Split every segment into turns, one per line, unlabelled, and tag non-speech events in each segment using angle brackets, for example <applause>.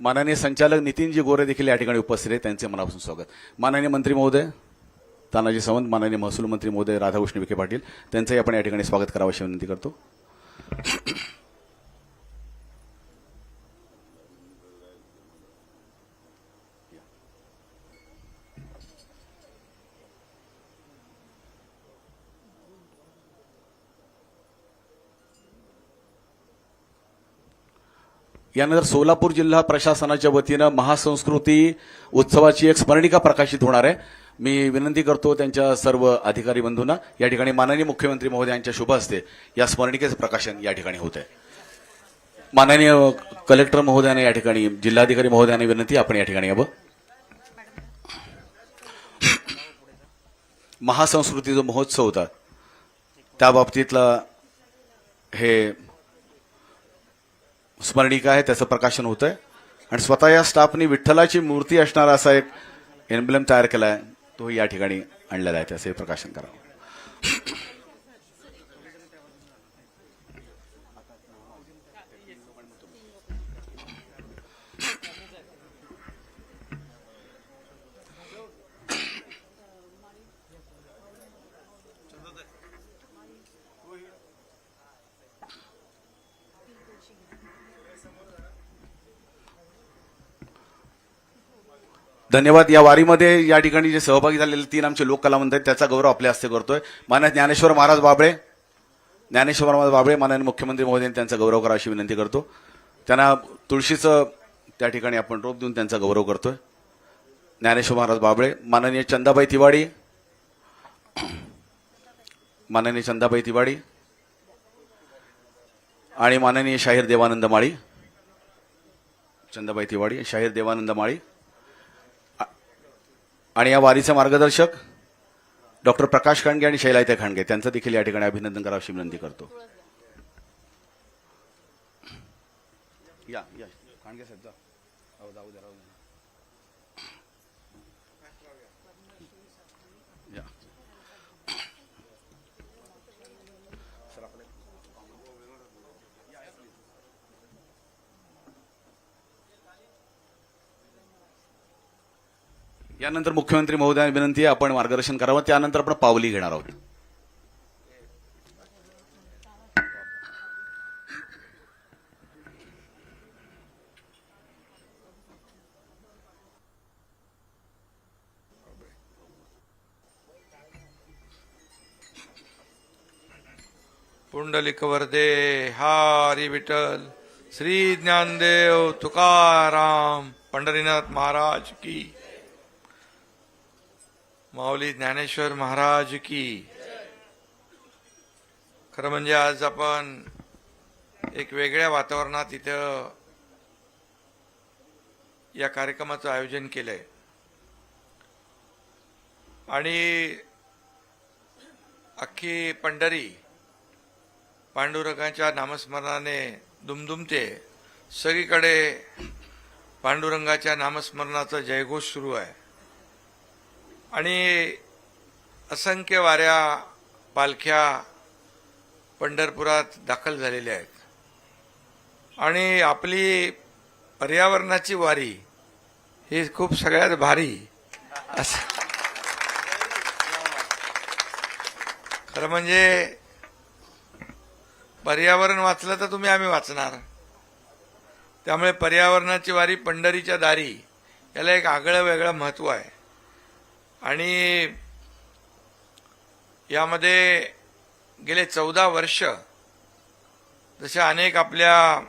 माननीय संचालक नितीनजी गोरे देखील या ठिकाणी उपस्थित आहेत. त्यांचे मनापासून स्वागत. माननीय मंत्री महोदय तानाजी सावंत माननीय महसूल मंत्री महोदय राधाकृष्ण विखे पाटील त्यांचंही आपण या ठिकाणी स्वागत करावं अशी विनंती करतो. यानंतर सोलापूर जिल्हा प्रशासनाच्या वतीनं महासंस्कृती उत्सवाची एक स्मरणिका प्रकाशित होणार आहे. मी विनंती करतो त्यांच्या सर्व अधिकारी बंधूंना. या ठिकाणी माननीय मुख्यमंत्री महोदयांच्या शुभ हस्ते या स्मरणिकेचं प्रकाशन या ठिकाणी होत आहे. माननीय कलेक्टर महोदयाने या ठिकाणी जिल्हाधिकारी महोदयाने विनंती आपण या ठिकाणी यावं. महासंस्कृती जो महोत्सव होता. त्या बाबतीतला हे स्मरणिका आहे त्याचं प्रकाशन होत आहे आणि स्वतः या स्टाफनी विठ्ठलाची मूर्ती असणारा असा एक एम्ब्लेम तयार केला आहे तो या ठिकाणी आणलेला आहे त्याचं हे प्रकाशन करावं. धन्यवाद. या वारीमध्ये या ठिकाणी जे सहभागी झालेले तीन आमचे लोक कलावंत आहेत त्याचा गौरव आपल्या हस्ते करतोय. मान्य ज्ञानेश्वर महाराज बाबळे ज्ञानेश्वर महाराज बाबळे माननीय मुख्यमंत्री महोदयांनी त्यांचा गौरव करा अशी विनंती करतो. त्यांना तुळशीचं त्या ठिकाणी आपण रोप देऊन त्यांचा गौरव करतोय. ज्ञानेश्वर महाराज बाबळे माननीय चंदाबाई तिवाडी माननीय चंदाबाई तिवाडी आणि माननीय शाहीर देवानंद माळी चंदाबाई तिवाडी शाहीर देवानंद माळी आणि या वारीचे मार्गदर्शक डॉक्टर प्रकाश खांडगे आणि शैलायते खांडगे. त्यांचं देखील या ठिकाणी अभिनंदन करावं अशी विनंती करतो. या या. यानंतर मुख्यमंत्री महोदया विनंती आहे आपण मार्गदर्शन करावं. त्यानंतर आपण पावली घेणार आहोत.
पुंडलिक वरदे हारी विठ्ठल श्री ज्ञानदेव तुकाराम पंढरीनाथ महाराज की माऊली ज्ञानेश्वर महाराज की. खरं म्हणजे आज आपण एक वेगळ्या वातावरणात इथं या कार्यक्रमाचं आयोजन केलंय. आणि अख्खी पंढरी पांडुरंगाच्या नामस्मरणाने दुमदुमते. सगळीकडे पांडुरंगाच्या नामस्मरणाचा जयघोष सुरू आहे. आणि असंख्य वाऱ्या पालख्या पंढरपुरात दाखल झालेल्या आहेत. आणि आपली पर्यावरणाची वारी ही खूप सगळ्यात भारी. असं. खरं म्हणजे पर्यावरण वाचलं तर तुम्ही आम्ही वाचणार. त्यामुळे पर्यावरणाची वारी पंढरीच्या दारी याला एक आगळं वेगळं महत्त्व आहे. आणि यामध्ये गेले चौदा वर्ष जशा अनेक आपल्या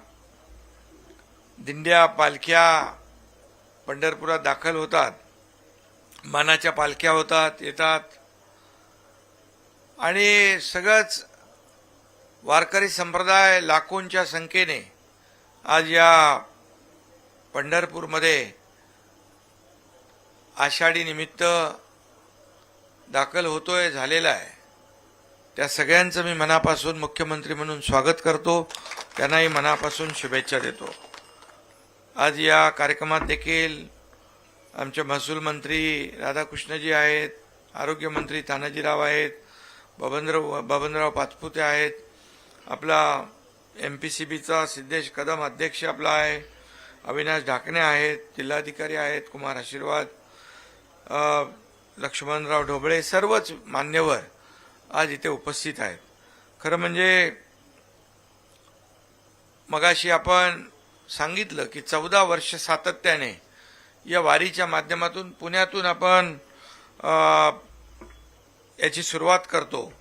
दिंड्या पालख्या पंढरपुरात दाखल होतात मानाच्या पालख्या होतात येतात. आणि सगळंच वारकरी संप्रदाय लाखोंच्या संख्येने आज या पंढरपूरमध्ये आषाढी निमित्त दाखल होतोय झालेला आहे. त्या सगळ्यांचं मी मनापासून मुख्यमंत्री म्हणून स्वागत करतो. त्यांनाही मनापासून शुभेच्छा देतो. आज या कार्यक्रमात देखील आमचे महसूल मंत्री राधाकृष्णजी आहेत आरोग्यमंत्री तानाजीराव आहेत बबनराव बबनराव पाचपुते आहेत. आपला एम पी सी बीचा सिद्धेश कदम अध्यक्ष आपला आहे. अविनाश ढाकणे आहेत जिल्हाधिकारी आहेत कुमार आशीर्वाद लक्ष्मणराव ढोबळे सर्वच मान्यवर आज इथे उपस्थित आहेत. खरं म्हणजे मगाशी आपण सांगितलं की चौदा वर्ष सातत्याने या वारीच्या माध्यमातून पुण्यातून आपण याची सुरुवात करतो.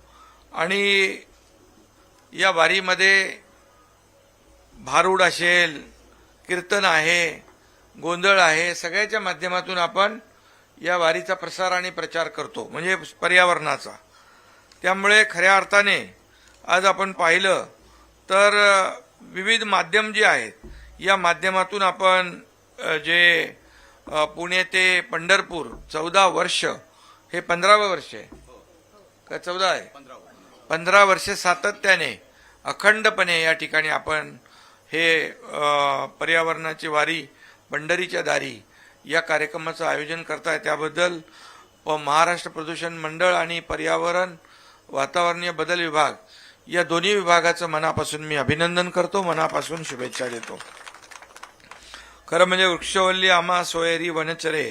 आणि या वारीमध्ये भारूड असेल कीर्तन आहे गोंधळ आहे सगळ्याच्या माध्यमातून आपण या वारीचा प्रसार आणि प्रचार करतो म्हणजे पर्यावरणाचा. त्यामुळे खऱ्या अर्थाने आज आपण पाहिलं तर विविध माध्यम जे आहेत या माध्यमातून आपण जे पुणे ते पंढरपूर चौदा वर्ष हे पंधरावं वर्ष आहे. का चौदा आहे? पंधरा वर्ष सातत्याने अखंडपणे या ठिकाणी आपण हे पर्यावरणाची वारी पंढरीच्या दारी या कार्यक्रमाचं आयोजन करताय त्याबद्दल महाराष्ट्र प्रदूषण मंडळ आणि पर्यावरण वातावरणीय बदल विभाग या दोन्ही विभागाचं मनापासून मी अभिनंदन करतो मनापासून शुभेच्छा देतो. खरं म्हणजे वृक्षवल्ली आमा सोयरी वनचरे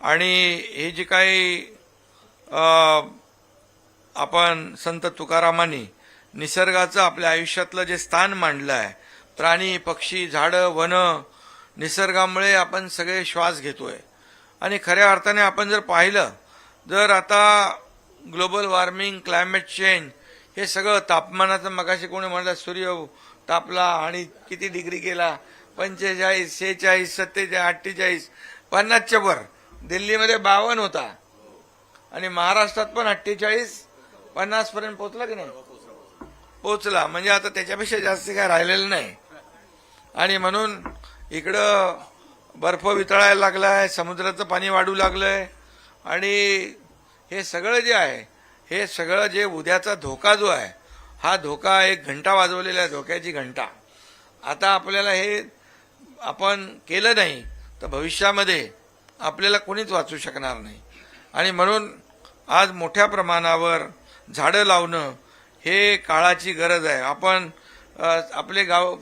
आणि हे जे काही आपण संत तुकारामांनी निसर्गाचं आपल्या आयुष्यातलं जे स्थान मांडलं आहे प्राणी पक्षी झाडं वन निसर्गामुळे आपण सगळे श्वास घेतोय. आणि खऱ्या अर्थाने आपण जर पाहिलं जर आता ग्लोबल वॉर्मिंग क्लायमेट चेंज हे सगळं तापमानाचं मगाशी कोणी म्हणलं सूर्य तापला आणि किती डिग्री गेला? पंचेचाळीस शेहेचाळीस सत्तेचाळीस अठ्ठेचाळीस पन्नासच्या वर. दिल्लीमध्ये बावन्न होता. आणि महाराष्ट्रात पण अठ्ठेचाळीस पन्नासपर्यंत पोचला की नाही? पोचला म्हणजे आता त्याच्यापेक्षा जास्त काय राहिलेलं नाही. आणि म्हणून इकडं बर्फ वितळायला लागला आहे समुद्राचं पाणी वाढू लागलं आहे आणि हे सगळं जे आहे हे सगळं जे उद्याचा धोका जो आहे हा धोका एक घंटा वाजवलेला आहे धोक्याची घंटा. आता आपल्याला हे आपण केलं नाही तर भविष्यामध्ये आपल्याला कोणीच वाचू शकणार नाही. आणि म्हणून आज मोठ्या प्रमाणावर झाडं लावणं हे काळाची गरज आहे. आपण आपले गाव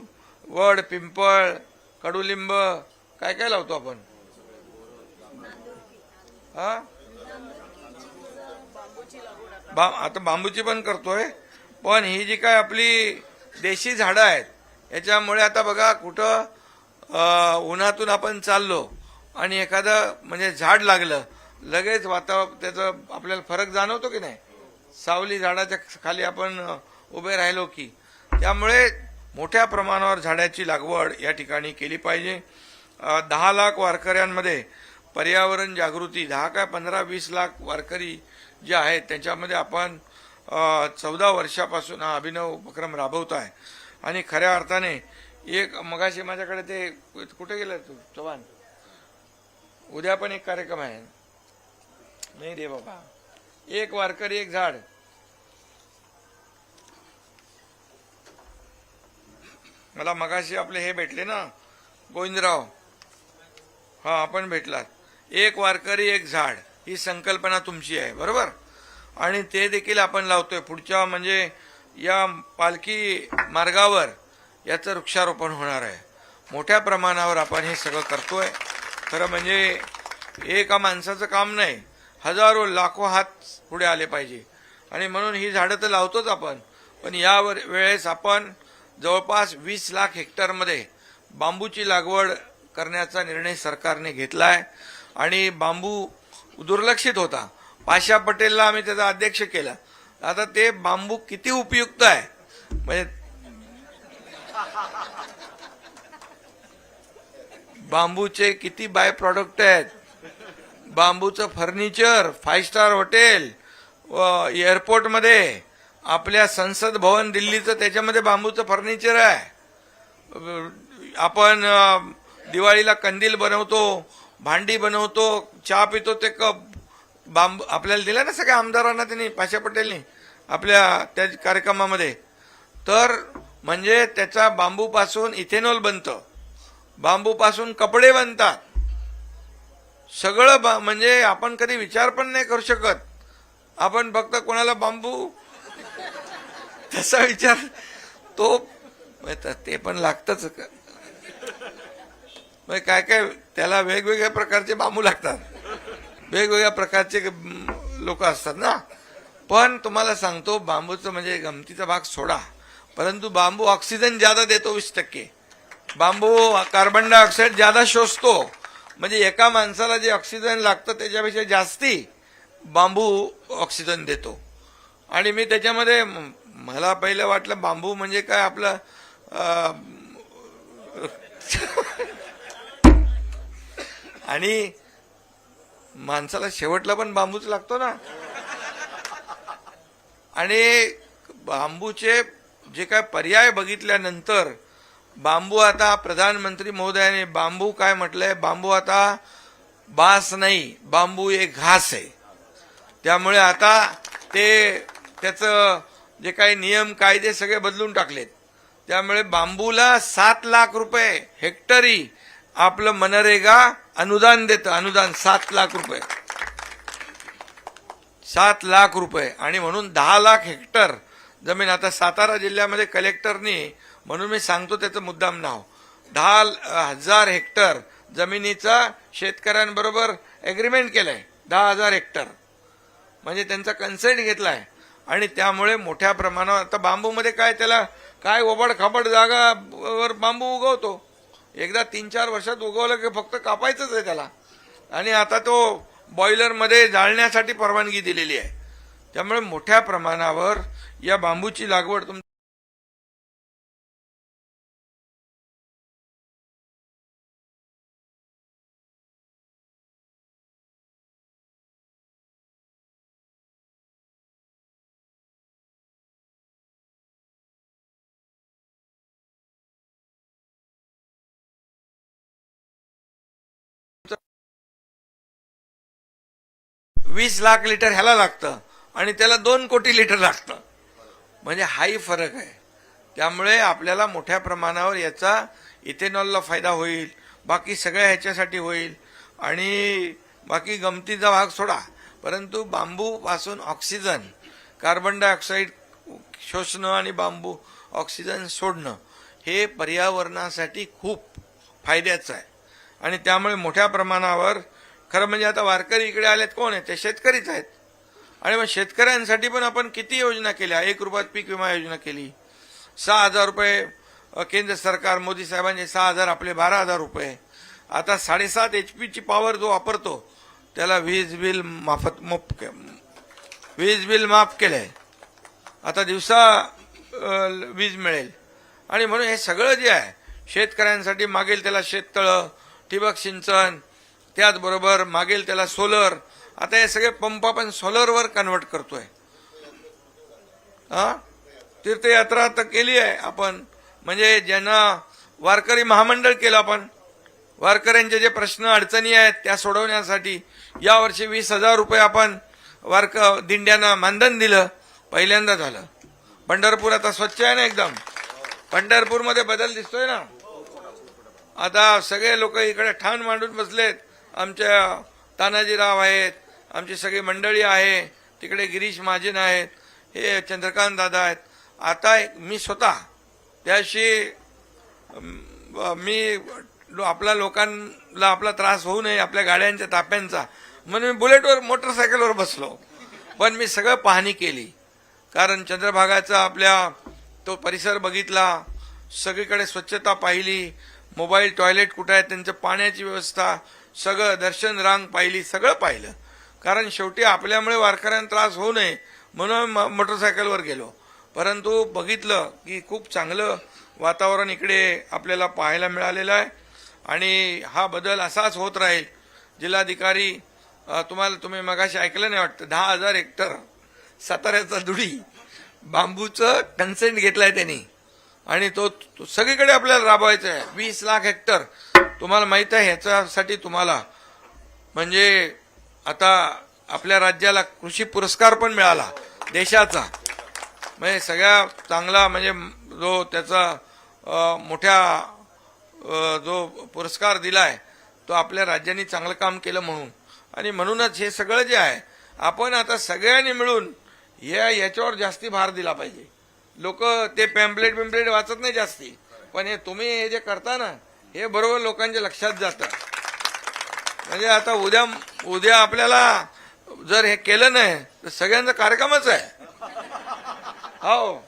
वड पिंपळ कडुलिंब काय काय लावतो आपण? हा? बा आता बांबूची पण करतोय. पण ही जी काय आपली देशी झाडं आहेत याच्यामुळे आता बघा कुठं उन्हातून आपण चाललो आणि एखादं म्हणजे झाड लागलं लगेच वातावरण त्याचं आपल्याला फरक जाणवतो की नाही? सावली झाडाच्या खाली आपण उभे राहिलो की. त्यामुळे मोठ्या प्रमाणावर झाडाची लागवड या ठिकाणी केली पाहिजे. दहा लाख वारकऱ्यांमध्ये पर्यावरण जागृती दहा काय पंधरा वीस लाख वारकरी जे आहेत त्यांच्यामध्ये आपण चौदा वर्षापासून हा अभिनव उपक्रम राबवत आहे. आणि खऱ्या अर्थाने एक मगाशी माझ्याकडे ते कुठे गेलं तू? चव्हाण. उद्या पण एक कार्यक्रम आहे. नाही रे बाबा. एक वारकरी एक झाड. मला मगाशी आपले हे भेटले ना गोविंदराव. हा आपण भेटलात. एक वारकरी एक झाड ही संकल्पना तुमची आहे बरोबर? आणि ते देखील आपण लावतोय. पुढच्या म्हणजे या पालखी मार्गावर याचं वृक्षारोपण होणार आहे. मोठ्या प्रमाणावर आपण हे सगळं करतोय. खरं म्हणजे एका माणसाचं काम नाही. हजारो लाखो हात पुढे आले पाहिजे. आणि म्हणून ही झाडं तर लावतोच आपण. पण या वेळेस आपण जवळपास वीस लाख हेक्टरमध्ये बांबूची लागवड करण्याचा निर्णय सरकारने घेतला आहे आणि बांबू दुर्लक्षित होता. पाशा पटेलला आम्ही त्याचा अध्यक्ष केला. आता ते बांबू किती उपयुक्त आहे? म्हणजे बांबूचे किती बाय प्रॉडक्ट आहेत? बांबूचं फर्निचर फाय स्टार हॉटेल व एअरपोर्टमध्ये आपल्या संसद भवन दिल्लीचं त्याच्यामध्ये बांबूचं फर्निचर आहे. आपण दिवाळीला कंदील बनवतो भांडी बनवतो चहा पितो ते कप बांबू आपल्याला दिलं ना सगळ्या आमदारांना त्यांनी पाशा पटेलनी आपल्या त्या कार्यक्रमामध्ये. तर म्हणजे त्याचा बांबूपासून इथेनॉल बनतं. बांबूपासून कपडे बनतात. सगळं बा- म्हणजे आपण कधी विचार पण नाही करू शकत. आपण फक्त कोणाला बांबू तसा विचार तो ते पण लागतच. म्हणजे काय काय त्याला वेगवेगळ्या प्रकारचे बांबू लागतात. वेगवेगळ्या प्रकारचे लोक असतात ना. पण तुम्हाला सांगतो बांबूचं म्हणजे गमतीचा भाग सोडा. परंतु बांबू ऑक्सिजन ज्यादा देतो वीस टक्के. बांबू कार्बन डायऑक्साईड ज्यादा शोषतो. म्हणजे एका माणसाला जे ऑक्सिजन लागतं त्याच्यापेक्षा जास्ती बांबू ऑक्सिजन देतो. आणि मी त्याच्यामध्ये मला पहिलं वाटलं बांबू म्हणजे काय आपलं आणि माणसाला शेवटला पण बांबूच लागतो ना. आणि बांबूचे जे काय पर्याय बघितल्यानंतर बांबू आता प्रधानमंत्री महोदयाने बांबू काय म्हटलंय बांबू आता बास नाही बांबू एक घास आहे. त्यामुळे आता ते त्याचं जे काही नियम कायदे सगळे बदलून टाकलेत. त्यामुळे बांबूला सात लाख रुपये हेक्टरी आपलं मनरेगा अनुदान देतं. अनुदान सात लाख रुपये. सात लाख रुपये. आणि म्हणून दहा लाख हेक्टर जमीन. आता सातारा जिल्ह्यामध्ये कलेक्टरनी म्हणून मी सांगतो त्याचं मुद्दाम नाव. दहा हजार हेक्टर जमिनीचा शेतकऱ्यांबरोबर एग्रीमेंट केलंय. दहा हजार हेक्टर. म्हणजे त्यांचा कन्सेंट घेतलाय. आणि त्यामुळे मोठ्या प्रमाणावर आता बांबूमध्ये काय त्याला काय ओबड खाबड जागावर बांबू उगवतो. एकदा तीन चार वर्षात उगवलं की फक्त कापायचंच आहे त्याला. आणि आता तो बॉयलरमध्ये जाळण्यासाठी परवानगी दिलेली आहे. त्यामुळे मोठ्या प्रमाणावर या बांबूची लागवड तुम वीस लाख लिटर ह्याला लागतं आणि त्याला दोन कोटी लिटर लागतं. म्हणजे हाही फरक आहे. त्यामुळे आपल्याला मोठ्या प्रमाणावर याचा इथेनॉलला फायदा होईल बाकी सगळ्या ह्याच्यासाठी होईल. आणि बाकी गमतीचा भाग सोडा परंतु बांबूपासून ऑक्सिजन कार्बन डायऑक्साईड शोषणं आणि बांबू ऑक्सिजन सोडणं हे पर्यावरणासाठी खूप फायद्याचं आहे. आणि त्यामुळे मोठ्या प्रमाणावर खरं म्हणजे आता वारकरी इकडे आलेत कोण आहेत ते शेतकरीच आहेत. आणि मग शेतकऱ्यांसाठी पण आपण किती योजना केल्या? एक रुपयात पीक विमा योजना केली. सहा हजार रुपये केंद्र सरकार मोदी साहेबांचे सहा हजार आपले बारा हजार रुपये. आता साडेसात एच पीची पॉवर जो वापरतो त्याला वीज बिल माफत मोफ के- वीज बिल माफ केलंय. आता दिवसा वीज मिळेल. आणि म्हणून हे सगळं जे आहे शेतकऱ्यांसाठी मागेल त्याला शेततळं ठिबक सिंचन त्याचबरोबर मागेल त्याला सोलर. आता हे सगळे पंप आपण सोलरवर कन्वर्ट करतोय. हा? तीर्थयात्रा तर केली आहे आपण. म्हणजे ज्यांना वारकरी महामंडळ केलं आपण वारकऱ्यांचे जे प्रश्न अडचणी आहेत त्या सोडवण्यासाठी यावर्षी वीस हजार रुपये आपण वारक दिंड्यांना मानधन दिलं. पहिल्यांदा झालं. पंढरपूर आता स्वच्छ आहे ना एकदम? पंढरपूरमध्ये बदल दिसतोय ना? आता सगळे लोक इकडे ठाण मांडून बसलेत. आमच्या तानाजीराव आहेत आमची सगळी मंडळी आहे तिकडे गिरीश महाजन आहेत हे चंद्रकांत दादा आहेत. आता एक- मी स्वतः त्याशी मी लो- आपल्या लोकांना आपला त्रास होऊ नये आपल्या गाड्यांच्या ताप्यांचा. म्हणून मी बुलेटवर मोटरसायकलवर बसलो. पण मी सगळं पाहणी केली. कारण चंद्रभागाचा आपल्या तो परिसर बघितला सगळीकडे स्वच्छता पाहिली मोबाईल टॉयलेट कुठं आहे त्यांचं पाण्याची व्यवस्था सगळं दर्शन रांग पाहिली सगळं पाहिलं. कारण शेवटी आपल्यामुळे वारकऱ्यांना त्रास होऊ नये म्हणून म- मोटरसायकलवर गेलो. परंतु बघितलं की खूप चांगलं वातावरण इकडे आपल्याला पाहायला मिळालेलं आहे. आणि हा बदल असाच होत राहील. जिल्हाधिकारी तुम्हाला तुम्ही मगाशी ऐकलं नाही वाटतं दहा हजार हेक्टर साताऱ्याचा दुडी बांबूचं कन्सेंट आहे त्यांनी. आणि तो तो सगळीकडे आपल्याला राबवायचा आहे वीस लाख हेक्टर तुम्हाला माहीत आहे ह्याच्यासाठी तुम्हाला. म्हणजे आता आपल्या राज्याला कृषी पुरस्कार पण मिळाला देशाचा. म्हणजे सगळ्या चांगला म्हणजे जो त्याचा मोठ्या जो पुरस्कार दिलाय तो आपल्या राज्याने चांगलं काम केलं म्हणून. आणि म्हणूनच हे सगळं जे आहे आपण आता सगळ्यांनी मिळून या याच्यावर जास्ती भार दिला पाहिजे. लोक ते पॅम्पलेट बिम्पलेट वाचत नाही जास्ती. पण हे तुम्ही हे जे करता ना हे बरोबर लोकांच्या लक्षात जातं. म्हणजे आता उद्या उद्या आपल्याला जर हे केलं नाही तर सगळ्यांचा कार्यक्रमच आहे. हो.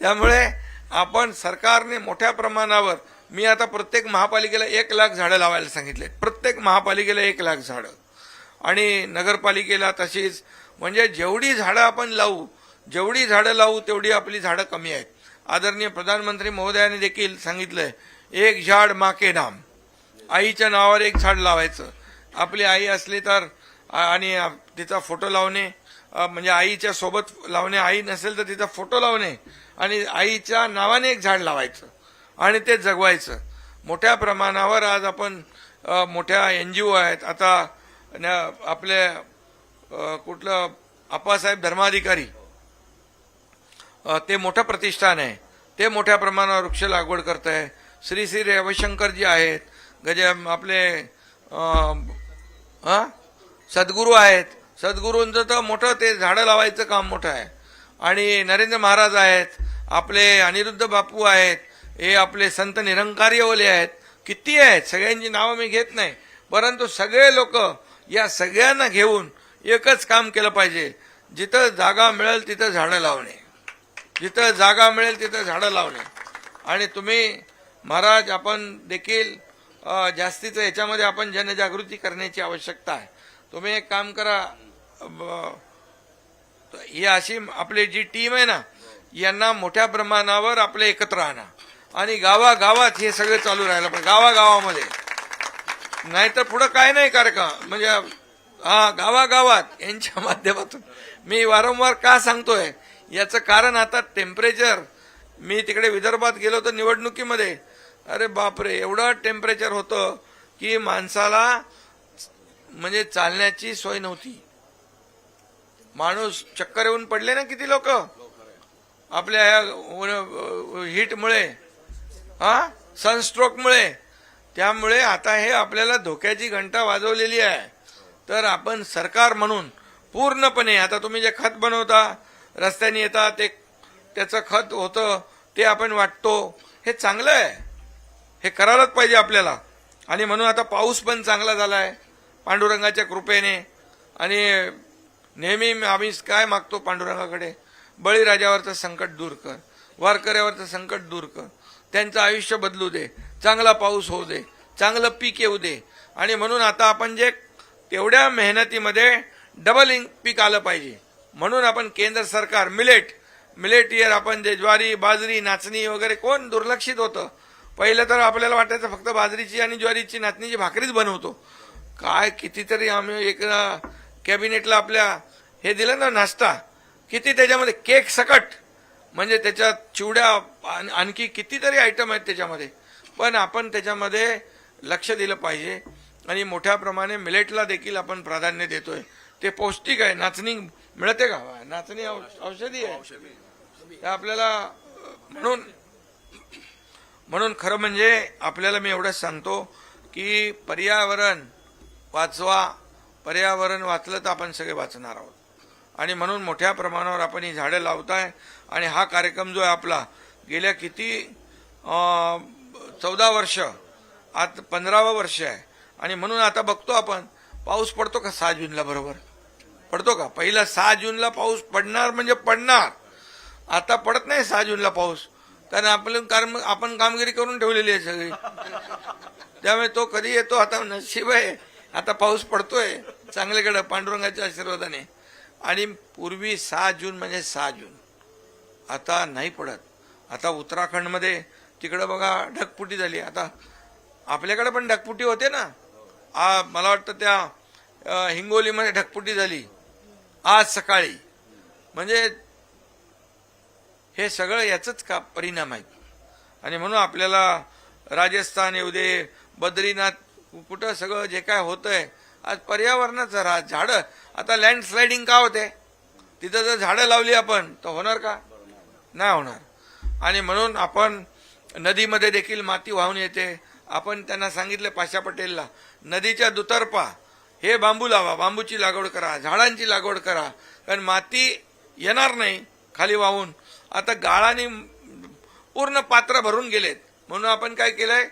त्यामुळे आपण सरकारने मोठ्या प्रमाणावर मी आता प्रत्येक महापालिकेला एक लाख झाडं लावायला सांगितले. प्रत्येक महापालिकेला एक लाख झाडं. आणि नगरपालिकेला तशीच. म्हणजे जेवढी झाडं आपण लावू जेवढी झाडं लावू तेवढी आपली झाडं कमी आहेत. आदरणीय प्रधानमंत्री महोदयाने देखील सांगितलंय एक झाड माके नाम. आईच्या नावावर एक झाड लावायचं. आपली आई असली तर आणि तिचा फोटो लावणे म्हणजे आईच्या सोबत लावणे आई नसेल तर तिचा फोटो लावणे आणि आईच्या नावाने एक झाड लावायचं आणि ते जगवायचं. मोठ्या प्रमाणावर आज आपण मोठ्या एन जी ओ आहेत. आता न- आपले कुठलं आप्पासाहेब धर्माधिकारी ते मोठं प्रतिष्ठान आहे. ते मोठ्या प्रमाणावर वृक्ष लागवड करत आहे श्री श्री रविशंकरजी आहेत गज आपले हां सद्गुरू आहेत. सद्गुरूंचं तर मोठं ते झाडं लावायचं काम मोठं आहे. आणि नरेंद्र महाराज आहेत आपले अनिरुद्ध बापू आहेत हे आपले संत निरंकार्यवले आहेत. किती आहेत? सगळ्यांची नावं मी घेत नाही. परंतु सगळे लोक या सगळ्यांना घेऊन एकच काम केलं पाहिजे. जिथं जागा मिळेल तिथं झाडं लावणे. जिथं जागा मिळेल तिथं झाडं लावणे. आणि तुम्ही महाराज आपण देखील जास्तीचं याच्यामध्ये आपण जनजागृती करण्याची आवश्यकता आहे. तुम्ही एक काम करा ब- ही अशी आपली जी टीम आहे ना यांना मोठ्या प्रमाणावर आपले एकत्र आणा. आणि गावागावात हे सगळं चालू राहिलं पाहिजे. गावागावामध्ये. नाहीतर पुढं काय नाही कार्यक्रम. म्हणजे हा गावागावात यांच्या <laughs> माध्यमातून. मी वारंवार का सांगतोय? याचं कारण आता टेम्परेचर मी तिकडे विदर्भात गेलो तर निवडणुकीमध्ये अरे बापरे एवढं टेम्परेचर होतं की माणसाला म्हणजे चालण्याची सोय नव्हती. माणूस चक्कर येऊन पडले ना किती लोक? आपल्या ह्या हीटमुळे हा सनस्ट्रोकमुळे त्यामुळे आता हे आपल्याला धोक्याची घंटा वाजवलेली आहे. तर आपण सरकार म्हणून पूर्णपणे आता तुम्ही जे खत बनवता रस्त्याने येता ते त्याचं खत होतं ते आपण वाटतो हे चांगलं आहे. हे करायलाच पाहिजे आपल्याला. आणि म्हणून आता पाऊस पण चांगला झाला आहे पांडुरंगाच्या कृपेने. आणि नेहमी आम्ही काय मागतो पांडुरंगाकडे? बळीराजावरचं संकट दूर कर वारकऱ्यावरचं संकट दूर कर. त्यांचं आयुष्य बदलू दे चांगला पाऊस होऊ दे चांगलं पीक येऊ दे. आणि म्हणून आता आपण जे तेवढ्या मेहनतीमध्ये डबल इंक पीक आलं पाहिजे. म्हणून आपण केंद्र सरकार मिलेट मिलेट इयर आपण जे ज्वारी बाजरी नाचणी वगैरे कोण दुर्लक्षित होतं? पहिलं तर आपल्याला वाटायचं फक्त बाजरीची आणि ज्वारीची नाचणीची भाकरीच बनवतो. काय कितीतरी आम्ही एक कॅबिनेटला आपल्या हे दिलं ना नाश्ता किती त्याच्यामध्ये केक सकट म्हणजे त्याच्यात चिवड्या आण- आणखी कितीतरी आयटम आहेत त्याच्यामध्ये. पण आपण त्याच्यामध्ये लक्ष दिलं पाहिजे आणि मोठ्या प्रमाणे मिलेटला देखील आपण प्राधान्य देतोय. ते पौष्टिक आहे नाचणी मिळते का? नाचणी औषधी आहे. आपल्याला म्हणून म्हणून खरं म्हणजे आपल्याला मी एवढंच सांगतो की पर्यावरण वाचवा. पर्यावरण वाचलं तर आपण सगळे वाचणार आहोत. आणि म्हणून मोठ्या प्रमाणावर आपण ही झाडं लावताय. आणि हा कार्यक्रम जो आहे आपला गेल्या किती चौदा वर्ष आत पंधरावं वर्ष आहे. आणि म्हणून आता बघतो आपण पाऊस पडतो का सहा जूनला बरोबर? पडतो का? पहिला सहा जूनला पाऊस पडणार म्हणजे पडणार. आता पडत नाही सहा जूनला पाऊस. कारण आपलं काम आपण कामगिरी करून ठेवलेली आहे सगळी. त्यामुळे तो कधी येतो आता नशीब आहे. आता पाऊस पडतोय चांगल्याकडं पांडुरंगाच्या आशीर्वादाने. आणि पूर्वी सहा जून म्हणजे सहा जून. आता नाही पडत. आता उत्तराखंडमध्ये तिकडं बघा ढकपुटी झाली. आता आपल्याकडे पण ढकपुटी होते ना. आ मला वाटतं त्या हिंगोलीमध्ये ढकपुटी झाली. आज सकाळी. म्हणजे हे सगळं याचंच का परिणाम आहेत आणि म्हणून आपल्याला राजस्थान येऊ दे बद्रीनाथ कुठं सगळं जे काय होतंय आज पर्यावरणाचं राज झाडं आता लँडस्लायडिंग का होते? तिथं जर झाडं लावली आपण तर होणार का? नाही होणार. आणि म्हणून आपण नदीमध्ये देखील माती वाहून येते. आपण त्यांना सांगितलं पाशा पटेलला नदीच्या दुतर्फा हे बांबू लावा बांबूची लागवड करा झाडांची लागवड करा. कारण माती येणार नाही खाली वाहून. आता गाळाने पूर्ण पात्र भरून गेलेत. म्हणून आपण काय केलंय?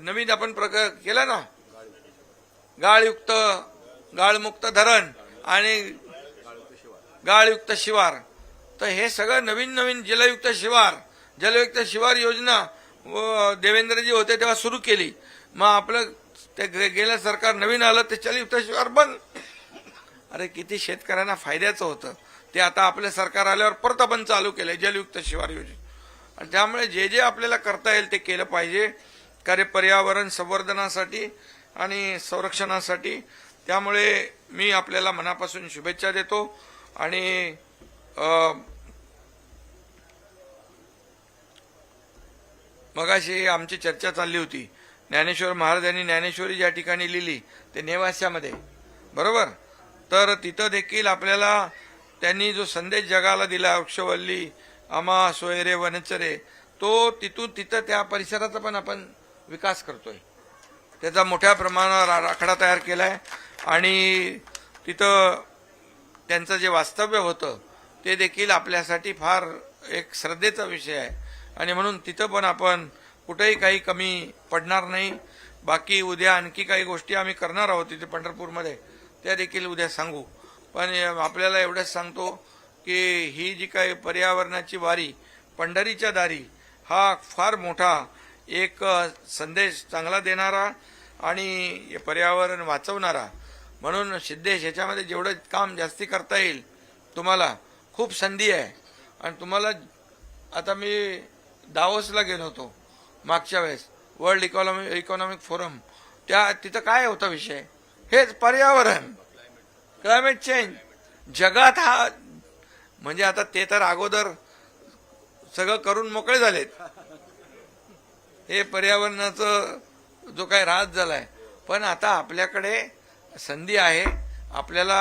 नवीन आपण प्रकार केला ना? गाळयुक्त गाळमुक्त धरण आणि गाळयुक्त शिवार. तर हे सगळं नवीन नवीन जलयुक्त शिवार जलयुक्त शिवार योजना व देवेंद्रजी होते तेव्हा सुरू केली. मग आपलं ते गे- गेलं सरकार नवीन आलं ते जलयुक्त शिवार बंद. अरे किती शेतकऱ्यांना फायद्याचं होतं. ते आता आपलं सरकार आल्यावर परत आपण चालू केलंय जलयुक्त शिवार योजना. आणि त्यामुळे जे जे आपल्याला करता येईल ते केलं पाहिजे. कार्य पर्यावरण संवर्धनासाठी आणि संरक्षणासाठी. त्यामुळे मी आपल्याला मनापासून शुभेच्छा देतो. आणि मगाशी आमची चर्चा चालली होती. ज्ञानेश्वर महाराजांनी ज्ञानेश्वरी ज्या ठिकाणी लिहिली ते नेवास्यामध्ये. बरोबर? तर तिथं देखील आपल्याला त्यांनी जो संदेश जगाला दिला वृक्षवल्ली अमा सोयरे वनचरे तो तिथून तिथं त्या परिसराचा पण आपण विकास करतोय. त्याचा मोठ्या प्रमाणावर राखडा आराखडा तयार केलाय आणि तिथं त्यांचं जे वास्तव्य होतं ते देखील आपल्यासाठी फार एक श्रद्धेचा विषय आहे. आणि म्हणून तिथं पण आपण कुठेही काही कमी पडणार नाही. बाकी उद्या आणखी काही गोष्टी आम्ही करणार आहोत तिथे पंढरपूरमध्ये त्या देखील उद्या सांगू. पण आपल्याला एवढंच सांगतो की ही जी काही पर्यावरणाची वारी पंढरीच्या दारी हा फार मोठा एक संदेश चांगला देणारा आणि पर्यावरण वाचवणारा. म्हणून सिद्धेश ह्याच्यामध्ये जेवढं काम जास्ती करता येईल तुम्हाला खूप संधी आहे. आणि तुम्हाला आता मी दावोसला गेलो होतो मागच्या वेळेस वर्ल्ड इकॉनॉमी इकॉनॉमिक फोरम. त्या तिथं काय होता विषय? हेच पर्यावरण. क्लायमेट चेंज जगात हा म्हणजे आता ते तर अगोदर सगळं करून मोकळे झालेत. हे पर्यावरणाचं जो काही राहत झालाय. पण आता आपल्याकडे संधी आहे. आपल्याला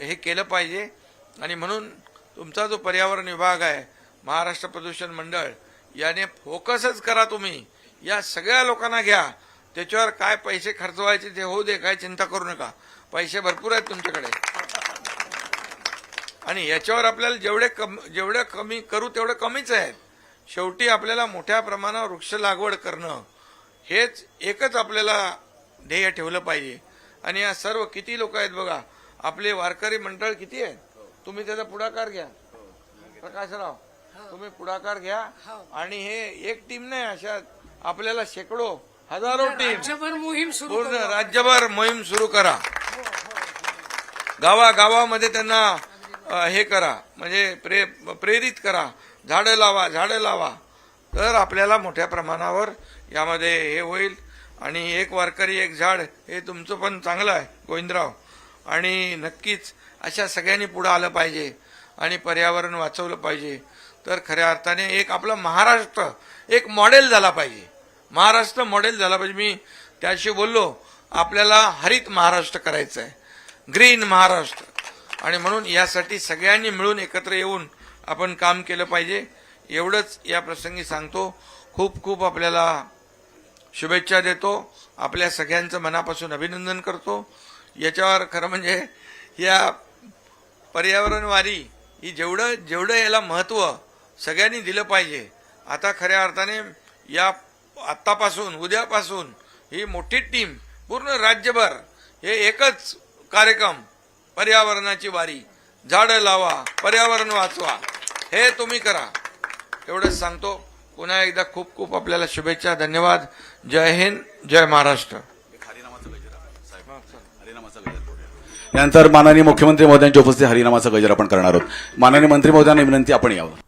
हे केलं पाहिजे. आणि म्हणून तुमचा जो पर्यावरण विभाग आहे महाराष्ट्र प्रदूषण मंडळ याने फोकसच करा तुम्ही. या सगळ्या लोकांना घ्या. त्याच्यावर काय पैसे खर्च व्हायचे ते होऊ दे काय चिंता करू नका. पैसे भरपूर आहेत तुमच्याकडे. आणि याच्यावर आपल्याला जेवढे कम जेवढे कमी करू तेवढे कमीच आहेत. शेवटी आपल्याला मोठ्या प्रमाणावर वृक्ष लागवड करणं हेच एकच आपल्याला ध्येय ठेवलं पाहिजे. आणि या सर्व किती लोक आहेत बघा आपले वारकरी मंडळ किती आहेत? तुम्ही त्याचा पुढाकार घ्या. प्रकाशराव तुम्ही पुढाकार घ्या. आणि हे एक टीम नाही अशा आपल्याला शेकडो हजारो टीम
राज्यभर मोहीम सुरू
पूर्ण राज्यभर मोहीम सुरू करा. गावा गावामध्ये त्यांना हे करा. म्हणजे प्रे प्रेरित करा. झाडं लावा झाडं लावा. तर आपल्याला मोठ्या प्रमाणावर यामध्ये हे होईल. आणि एक वारकरी एक झाड हे तुमचं पण चांगलं आहे गोविंदराव. आणि नक्कीच अशा सगळ्यांनी पुढं आलं पाहिजे. आणि पर्यावरण वाचवलं पाहिजे. तर खऱ्या अर्थाने एक आपलं महाराष्ट्र एक मॉडेल झाला पाहिजे. महाराष्ट्र मॉडेल झाला पाहिजे. मी त्याशी बोललो आपल्याला हरित महाराष्ट्र करायचं आहे ग्रीन महाराष्ट्र. आणि म्हणून यासाठी सगळ्यांनी मिळून एकत्र येऊन आपण काम केलं पाहिजे. एवढंच या प्रसंगी सांगतो. खूप खूप आपल्याला शुभेच्छा देतो. आपल्या सगळ्यांचं मनापासून अभिनंदन करतो. याच्यावर खरं म्हणजे या पर्यावरणवारी ही जेवढं जेवढं याला महत्त्व सगळ्यांनी दिलं पाहिजे. आता खऱ्या अर्थाने या आत्तापासून उद्यापासून ही मोठी टीम पूर्ण राज्यभर हे एकच कार्यक्रम पर्यावरणाची वारी झाडं लावा पर्यावरण वाचवा हे तुम्ही करा. एवढंच सांगतो. पुन्हा एकदा खूप खूप आपल्याला शुभेच्छा धन्यवाद. जय हिंद जय महाराष्ट्र.
यानंतर माननीय मुख्यमंत्री महोदयांच्या उपस्थित हरिनामाचा गजर आपण करणार आहोत. माननीय मंत्री महोदयांना विनंती आपण यावं.